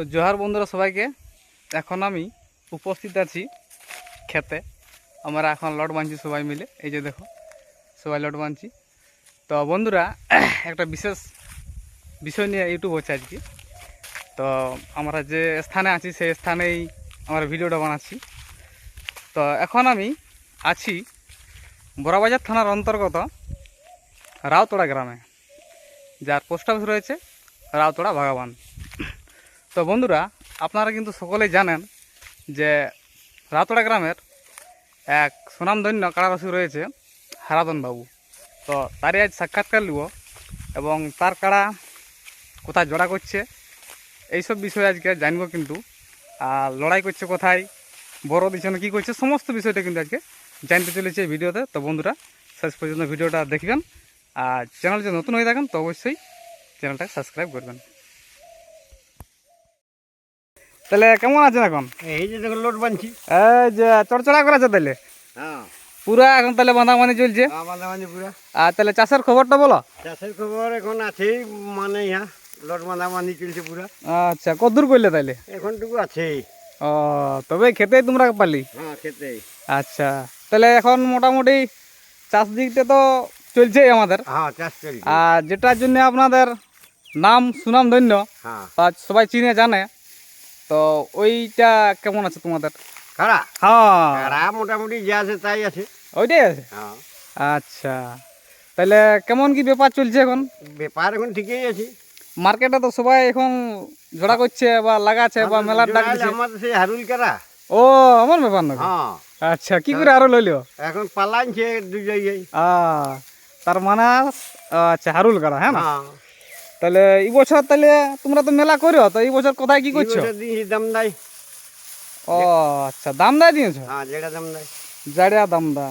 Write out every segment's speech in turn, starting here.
তো জোহার বন্ধুরা সবাইকে, এখন আমি উপস্থিত আছি খেতে। আমরা এখন লট বাঁধছি সবাই মিলে। এই যে দেখো, সবাই লট বাঁধছি তো বন্ধুরা, একটা বিশেষ বিষয় নিয়ে ইউটিউব হচ্ছে আজকে। তো আমরা যে স্থানে আছি, সেই স্থানেই আমরা ভিডিওটা বানাচ্ছি। তো এখন আমি আছি বড়াবাজার থানার অন্তর্গত রাউতড়া গ্রামে, যার পোস্ট অফিস রয়েছে রাউতড়া ভাগাবান তো বন্ধুরা, আপনারা কিন্তু সকলেই জানেন যে রাতড়া গ্রামের এক সুনামধন্য কারারসী রয়েছে হারাদন বাবু। তো তারই আজ সাক্ষাৎকার নিব এবং তার কাড়া কোথায় জোড়া করছে, এইসব বিষয়ে আজকে জানব কিন্তু। আর লড়াই করছে কোথায়, বড় দিচ্ছে না, কী করছে, সমস্ত বিষয়টা কিন্তু আজকে জানতে চলেছে এই ভিডিওতে। তো বন্ধুরা, শেষ পর্যন্ত ভিডিওটা দেখবেন। আর চ্যানেল যদি নতুন হয়ে থাকেন, তো অবশ্যই চ্যানেলটাকে সাবস্ক্রাইব করবেন। তাহলে কেমন আছেন এখন? এই যে দেখো লোট বানছি। এই যে চড়চড়া করেছে তাহলে? হ্যাঁ। পুরা এখন তাহলে বাঁধাবাঁধি চলছে? আমাদের মানে পুরা। আর তাহলে চাষের খবরটা বলো। চাষের খবর এখন আছেই মানে ইহা লোট বাঁধাবান্ধি চলছে পুরা। আচ্ছা কদ্দূর করলে তাইলে এখনটুকু আছেই ও তবে খেতেই তোমরা পারলি? হ্যাঁ খেতে আচ্ছা তাহলে এখন মোটামুটি চাষ দিকটা তো চলছেই আমাদের। হ্যাঁ চাষ চলছে। আর যেটার জন্য আপনাদের নাম সুনাম ধন্য হ্যাঁ। সবাই চিনে জানে তো ওইটা কেমন আছে তোমাদের? কারা হ্যাঁ। মোটামুটি যা আছে তাই আছে। ওইটাই আছে? হ্যাঁ। আচ্ছা। তাহলে কেমন কি ব্যাপার চলছে এখন? ব্যাপার এখন ঠিকই আছে। মার্কেটে তো সবাই এখন জোড়া করছে বা লাগাচ্ছে বা মেলার ডাক দিচ্ছে। আমাদের সেই হারুল কারা? ও আমার ব্যাপার নাকি হ্যাঁ। আচ্ছা কি করে আরও লইলো? এখন পালাইছে দু জায়গায় তার মানে আচ্ছা হারুল কাড়া হ্যাঁ না? হ্যাঁ। তাহলে এই বছর তাহলে তোমরা তো মেলা করো তো এই বছর কোথায় কি করছ? এই দাম দেয় ও আচ্ছা দাম দেয় দিয়েছ? হ্যাঁ যেটা দাম দা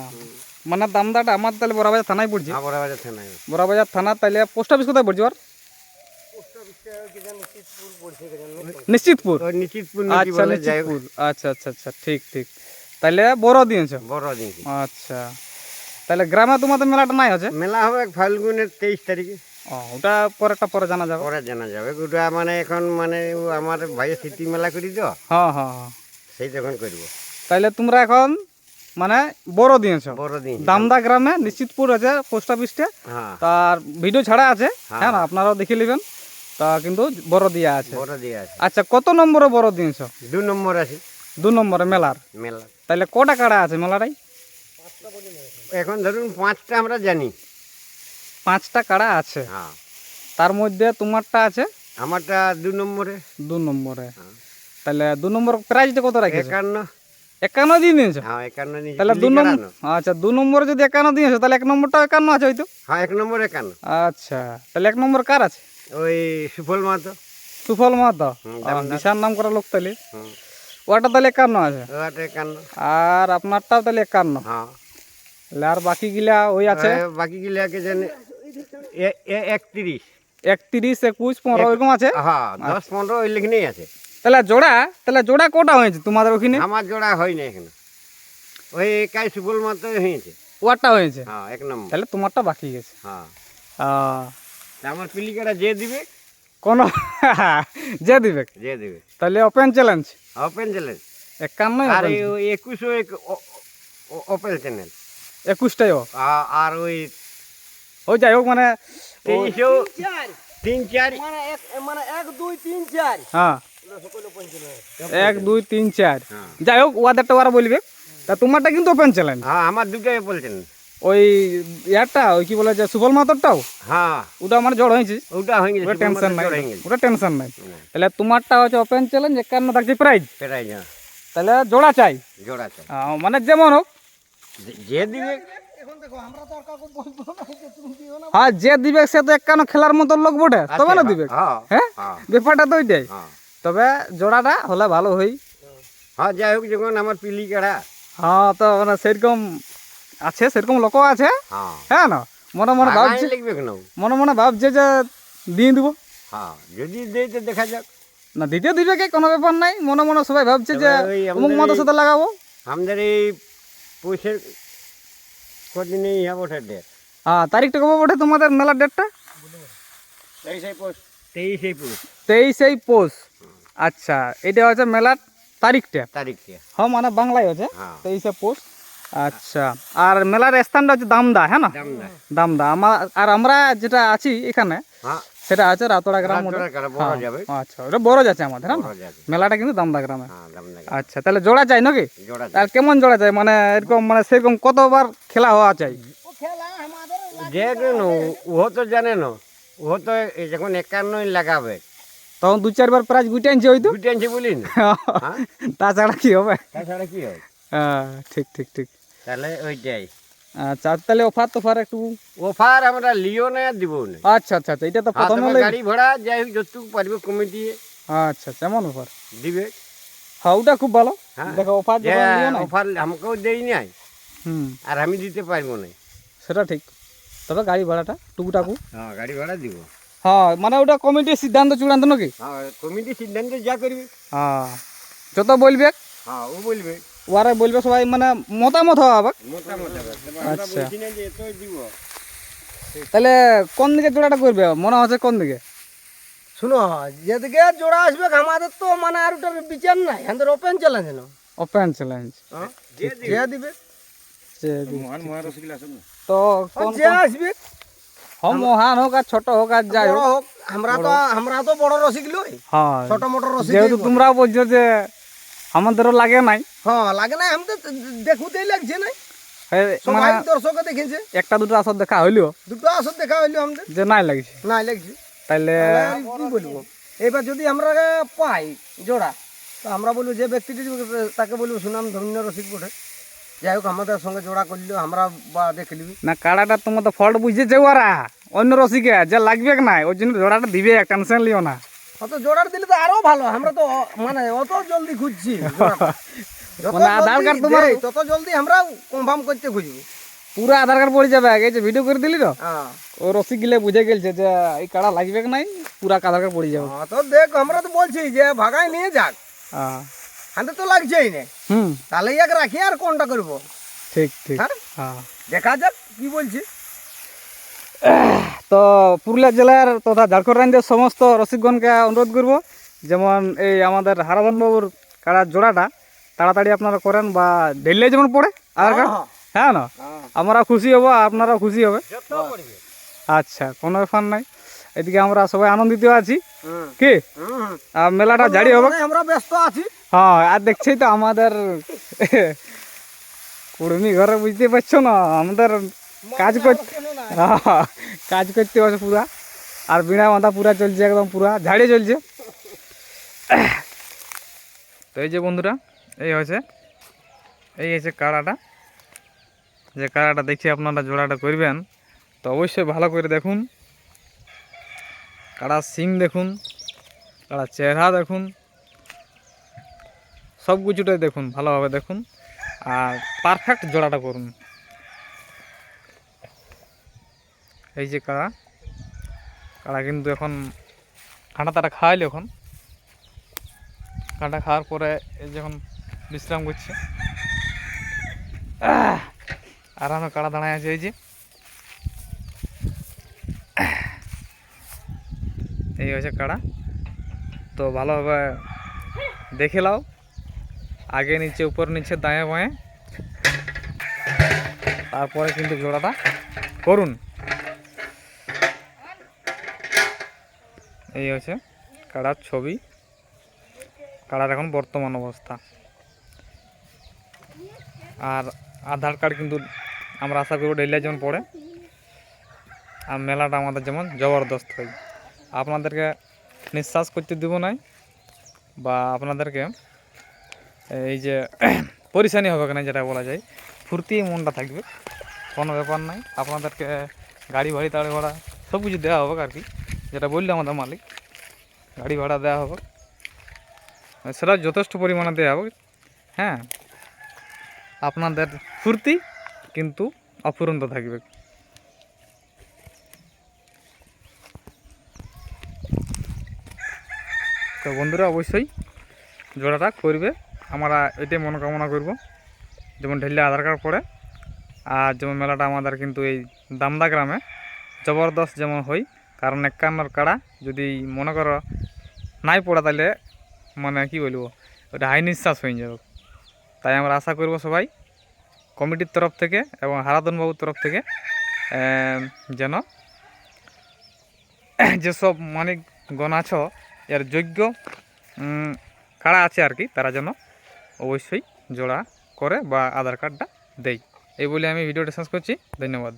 মানে দাম দাটা আমার তাহলে বড়াবাজার থানায় পড়ছে। হ্যাঁ থানায়। বড়াবাজার থানা তাহলে পোস্ট অফিস কোথায় পড়ছে নিশ্চিতপুর নিশ্চিতপুর? আচ্ছা। নিশ্চিতপুর। আচ্ছা আচ্ছা আচ্ছা ঠিক ঠিক। তাহলে বড় দিয়েছ? বড় দিয়েছি। আচ্ছা। তাহলে গ্রামে তোমাদের মেলাটা নাই আছে? মেলা হবে ফাল্গুনের তেইশ তারিখে। ওটা পরেরটা পরে জানা যাবে। পরে জানা যাবে। ওটা মানে এখন মানে আমার ভাইয়ের স্মৃতি মেলা করি তো হ্যাঁ হ্যাঁ সেই তখন করব। তাহলে তোমরা এখন মানে বড় দিয়েছ। বড় দিন দামদা গ্রামে নিশ্চিতপুর আছে পোস্ট অফিসটা। হ্যাঁ। তার ভিডিও ছাড়া আছে হ্যাঁ। হ্যাঁ না? আপনারাও দেখে নেবেন। তা কিন্তু বড় দিয়া আছে। বড় দিয়ে আছে। আচ্ছা কত নম্বরে বড় দিয়েছ? দু নম্বর আছে। দু নম্বরে মেলার। মেলা তাহলে কটা কাড়া আছে মেলাটাই? এখন ধরুন পাঁচটা আমরা জানি। পাঁচটা কাড়া আছে। হ্যাঁ। তার মধ্যে তোমারটা আছে? আমারটা দু নম্বরে। দু নম্বরে। হ্যাঁ। তাহলে দু নম্বর প্রাইসটা কত রাখে একান্ন। একান্ন দিয়ে দিয়েছ হ্যাঁ একান্ন তাহলে দু নম্বর আচ্ছা দু নম্বরে যদি একান্ন দিয়েছ তাহলে এক নম্বরটা একান্ন আছে হয়তো? হ্যাঁ এক নম্বর একান্ন। আচ্ছা তাহলে এক নম্বর কার আছে? ওই সুফল মাতো সুফল মাহাতো। বিশাল নাম করা লোক তাহলে। ওটা তাহলে একান্ন আছে? ওটা একান্ন। আর আপনারটাও তাহলে একান্ন। হ্যাঁ। তাহলে আর বাকি গিলা ওই আছে? এ, বাকি গিলাকে জানে? একত্রিশ। একত্রিশ একুশ পনেরো এরকম আছে? হ্যাঁ দশ পনেরো ওই লেখনেই আছে। তাহলে জোড়া তাহলে জোড়া কটা হয়েছে তোমাদের ওখানে? আমার জোড়া হয়নি এখানে। ওই একাই সুফল মাতো হয়েছে। ওয়ারটা হয়েছে? হ্যাঁ এক নম্বর। তাহলে তোমারটা বাকি গেছে। হ্যাঁ। আমার পিলিকাটা যে দিবে? কোনো যে দিবে? যে দিবে। তাহলে ওপেন চ্যালেঞ্জ। ওপেন চ্যানেল একান্ন আর এই ওই একুশও এক ওপেন চ্যানেল। একুশটাই ও। আর ওই ওই যাই হোক মানে তিন চার। মানে এক মানে দুই তিন চার। হ্যাঁ। এক দুই তিন চার। হ্যাঁ। যাই হোক ওয়াদেরটা ওরা বলবে। তা তোমারটা কিন্তু ওপেন চ্যালেঞ্জ হ্যাঁ আমার দুটোই চ্যানেল ওই ইয়ারটা ওই কি বলে যে সুফল মাতরটাও? হ্যাঁ। ওটা আমার জড় হয়েছে। ওটা হয়ে গেছে ওটা টেনশন নাই। ওটা টেনশন নাই। তাহলে তোমারটা হচ্ছে ওপেন চ্যালেঞ্জ একান্ন থাকছে প্রাইজ সেটাই না তাহলে জোড়া চাই। জোড়া চাই। মানে যেমন হোক। যে- যে দিবে। এখন দেখো আমরা তো আর কাউকে বলব না যে তুমি হ্যাঁ যে দিবে সে তো একান্ন খেলার মতো লোক বটে তবে না দিবে। হ্যাঁ হ্যাঁ। হ্যাঁ ব্যাপারটা তো ওইটাই। হ্যাঁ। তবে জোড়াটা হলে ভালো হই। হ্যাঁ যাই হোক যখন আমার পিলি কাড়া। হ্যাঁ তো মানে সেরকম আছে সেরকম লোকও আছে। হ্যাঁ। হ্যাঁ না? মনে মনে ভাবছে মনে মনে ভাবছে যে দিয়ে দিব। হ্যাঁ যদি দেয় তো দেখা যাক। না দিতে দিবে কে কোনো ব্যাপার নাই। মনে মনে সবাই ভাবছে যে অমুক মতো সাথে লাগাবো। আমাদের এই পয়সার কদিনে ইহা বটে ডেট হ্যাঁ তারিখটা কবে ওঠে তোমাদের মেলার ডেটটা তেইশে পৌষ। তেইশে পৌষ। তেইশেই পৌষ। আচ্ছা এটা হচ্ছে মেলার তারিখটা? তারিখটা। হ্যাঁ মানে বাংলায় হচ্ছে? হ্যাঁ। তেইশে পৌষ। আচ্ছা আর মেলার স্থানটা হচ্ছে দামদা হ্যাঁ না? দামদা। দামদা। আমার আর আমরা যেটা আছি এখানে হ্যাঁ। সেটা আছে রাতোড়া গ্রাম যাবে। আচ্ছা ওটা বড় যাচ্ছে আমাদের হ্যাঁ মেলাটা কিন্তু দামদা গ্রামে। হ্যাঁ দাম না আচ্ছা তাহলে জোড়া চাই নাকি? আর কেমন জোড়া চাই? মানে এরকম মানে সেরকম কতবার খেলা হওয়া চাই? ও খেলা যে ও তো জানে না ও তো যখন একান্নই লাগাবে। তখন দু চারবার প্রাইজ গুটে আনছে ওই তো দুটো আনছে বলি না। হ্যাঁ। তাছাড়া কি হবে? তাছাড়া কি হয় হ্যাঁ, ঠিক ঠিক ঠিক। তাহলে ওইটাই। আচ্ছা তাহলে অফার তোফার একটু? অফার আমরা লিও না দিব না। আচ্ছা আচ্ছা আচ্ছা এটা তো হ্যাঁ, প্রথমে গাড়ি ভাড়া যাই হোক যতটুকু পারবে কমিটি আচ্ছা কেমন অফার? দিবে। হ্যাঁ ওটা খুব ভালো। হ্যাঁ। দেখো অফার যে যখন দিও না অফার আমাকেও দেই নাই। হুম। আর আমি দিতে পারব না। সেটা ঠিক। তবে গাড়ি ভাড়াটা টুকুটাকু। হ্যাঁ গাড়ি ভাড়া দিব। হ্যাঁ মানে ওটা কমিটির সিদ্ধান্ত চূড়ান্ত নাকি? হ্যাঁ কমিটি সিদ্ধান্ত যা করবে। হ্যাঁ যত বলবে। হ্যাঁ ও বলবে। ওরা বলবে সবাই মানে মতামত হবে। আচ্ছা। তাহলে কোন দিকে জোড়াটা করবে? মনে হচ্ছে কোন দিকে? শুনো যেদিকে জোড়া আসবে আমাদের তো মানে আর ওটার বিচার নাই। আমাদের ওপেন চ্যালেঞ্জ না ওপেন চ্যালেঞ্জ যে দিবে। তো যে আসবে। হ্যাঁ মহান হোক আর ছোট হোক আর যাই হোক। হোক আমরা তো আমরা তো বড় রসিক লই। হ্যাঁ। ছোট মোটর রসিক যেহেতু তোমরাও বলছো যে আমাদেরও লাগে নাই। হ্যাঁ লাগে না আমি তো দেখুতেই লাগছে না এ, সবাই মানে দর্শকে দেখেছে। একটা দুটো আসর দেখা হইল? দুটো আসর দেখা হইল আমাদের। যে নাই লাগছে? নাই লাগছে। তাইলে কি বলব? এবার যদি আমরা পাই জোড়া তো আমরা বলব যে ব্যক্তিটি তাকে বলব সুনাম ধন্য রসিক বটে। যাই হোক আমাদের সঙ্গে জোড়া করল আমরা বা দেখলি না কাড়াটা তোমার তো ফল্ট বুঝেছে ওরা। অন্য রসিকে যে লাগবে নাই ওই জন্য জোড়াটা দিবে টেনশন লিও না। অত জোড়ার দিলে তো আরও ভালো আমরা তো মানে অত জলদি খুঁজছি মানে আধার কার্ড তোমার- তত জলদি আমরা কনফার্ম করতে খুঁজবো। পুরো আধার কার্ড পড়ে যাবে এই যে ভিডিও করে দিলি তো? হ্যাঁ। ও রসিক গিলে বুঝে গেছে যে এই কাড়া লাগবে কি নাই? পুরা আধার কার্ড পড়ে যাবে। হ্যাঁ, তো দেখ আমরা তো বলছি যে ভাগাই নিয়ে যাক। হ্যাঁ। হাতে তো লাগছেই না। হুম। তাহলে এক রাখি আর কোনটা করব? ঠিক ঠিক। হ্যাঁ? হ্যাঁ। দেখা যাক কি বলছি। তো পুরুলিয়া জেলার তথা ঝাড়খণ্ড রাজ্যের সমস্ত রসিকগণকে অনুরোধ করব যেমন এই আমাদের হারাধন বাবুর কাড়ার জোড়াটা তাড়াতাড়ি আপনারা করেন বা ডেলিয়ে যেমন পড়ে আধার কার্ড হ্যাঁ, হ্যাঁ না? আমরা খুশি হব আপনারাও খুশি হবে। আচ্ছা কোনো ব্যাপার নাই। এদিকে আমরা সবাই আনন্দিত আছি। কি? আর মেলাটা জারি হবে। আমরা ব্যস্ত আছি। হ্যাঁ আর দেখছি তো আমাদের কুড়মি ঘরে বুঝতে পারছ না আমাদের কাজ করতে হ্যাঁ, কাজ করতে হচ্ছে পুরা। আর বিনা মাথা পুরা চলছে একদম পুরা ঝাড়িয়ে চলছে। তো এই যে বন্ধুরা এই হয়েছে। এই হয়েছে কাড়াটা। যে কাড়াটা দেখি আপনারা জোড়াটা করবেন তো অবশ্যই ভালো করে দেখুন। কাড়ার সিং দেখুন কাড়ার চেহারা দেখুন সব কিছুটাই দেখুন ভালোভাবে দেখুন। আর পারফেক্ট জোড়াটা করুন। এই যে কাড়া কাড়া কিন্তু এখন কাঁটা তারা খাওয়াইলো এখন। কাঁটা খাওয়ার পরে এই যখন বিশ্রাম করছে। আহ! আরামে কাড়া দাঁড়ায় আছে এই যে। এই হচ্ছে কাড়া। তো ভালোভাবে দেখে নাও আগে নিচে, উপর নিচে, দাঁয়ে বাঁয়ে। তারপরে কিন্তু জোড়াটা করুন। এই হচ্ছে কাড়ার ছবি। কাড়ার এখন বর্তমান অবস্থা। আর আধার কার্ড কিন্তু আমরা আশা করব ডেলিয়া যেমন পড়ে। আর মেলাটা আমাদের যেমন জবরদস্ত হয়। আপনাদেরকে নিঃশ্বাস করতে দেব নাই বা আপনাদেরকে এই যে পরিশানি হবে না যেটা বলা যায়, ফুর্তি মনটা থাকবে। কোনো ব্যাপার নাই। আপনাদেরকে গাড়ি ভাড়ি তাড়ি ভাড়া সব কিছু দেওয়া হবে আর কি। যেটা বলল আমাদের মালিক, গাড়ি ভাড়া দেওয়া হবে। সেটা যথেষ্ট পরিমাণে দেওয়া হবে। হ্যাঁ আপনাদের ফুর্তি কিন্তু অফুরন্ত থাকবে। তো বন্ধুরা, অবশ্যই জোড়াটা করবে। আমরা এটাই মনোকামনা করব, যেমন ঢেলে আধার কার্ড পড়ে আর যেমন মেলাটা আমাদের কিন্তু এই দামদা গ্রামে, জবরদস্ত যেমন হয় কারণ একান্নর কাড়া যদি মনে করো নাই পড়া তাহলে মানে কি বলব, ওটা হাই নিঃশ্বাস হয়ে যাবে। তাই আমরা আশা করব সবাই কমিটির তরফ থেকে এবং হারাধনবাবুর তরফ থেকে যেন যেসব মানিকগণ আছো, এর যোগ্য কারা আছে আর কি, তারা যেন অবশ্যই জোড়া করে বা আধার কার্ডটা দেয়। এই বলে আমি ভিডিওটা শেষ করছি। ধন্যবাদ।